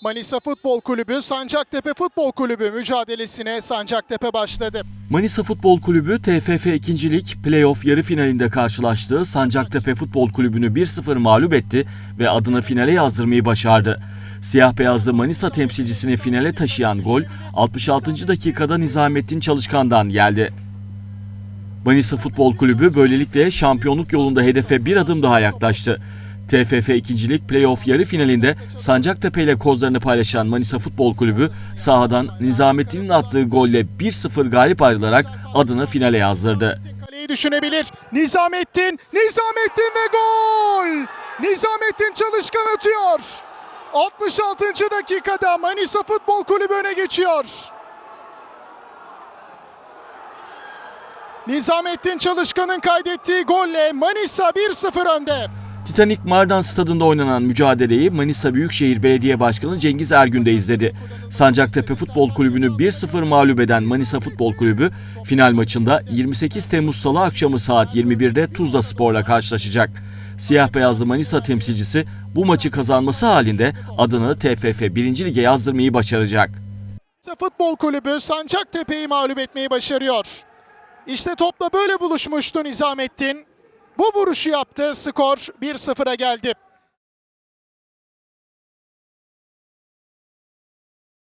Manisa Futbol Kulübü Sancaktepe Futbol Kulübü mücadelesine Sancaktepe başladı. Manisa Futbol Kulübü TFF 2. Lig Playoff yarı finalinde karşılaştığı Sancaktepe Futbol Kulübü'nü 1-0 mağlup etti ve adını finale yazdırmayı başardı. Siyah beyazlı Manisa temsilcisini finale taşıyan gol 66. dakikada Nizamettin Çalışkan'dan geldi. Manisa Futbol Kulübü böylelikle şampiyonluk yolunda hedefe bir adım daha yaklaştı. TFF 2. Lig Playoff yarı finalinde Sancaktepe ile kozlarını paylaşan Manisa Futbol Kulübü sahadan Nizamettin'in attığı golle 1-0 galip ayrılarak adını finale yazdırdı. Kaleyi düşünebilir. Nizamettin, Nizamettin ve gol! Nizamettin Çalışkan atıyor. 66. dakikada Manisa Futbol Kulübü öne geçiyor. Nizamettin Çalışkan'ın kaydettiği golle Manisa 1-0 önde. Titanik Mardan Stadında oynanan mücadeleyi Manisa Büyükşehir Belediye Başkanı Cengiz Ergün de izledi. Sancaktepe Futbol Kulübü'nü 1-0 mağlup eden Manisa Futbol Kulübü final maçında 28 Temmuz Salı akşamı saat 21'de Tuzla Spor'la karşılaşacak. Siyah beyazlı Manisa temsilcisi bu maçı kazanması halinde adını TFF 1. Lig'e yazdırmayı başaracak. Futbol Kulübü Sancaktepe'yi mağlup etmeyi başarıyor. İşte topla böyle buluşmuştu Nizamettin. Bu vuruşu yaptı. Skor 1-0'a geldi.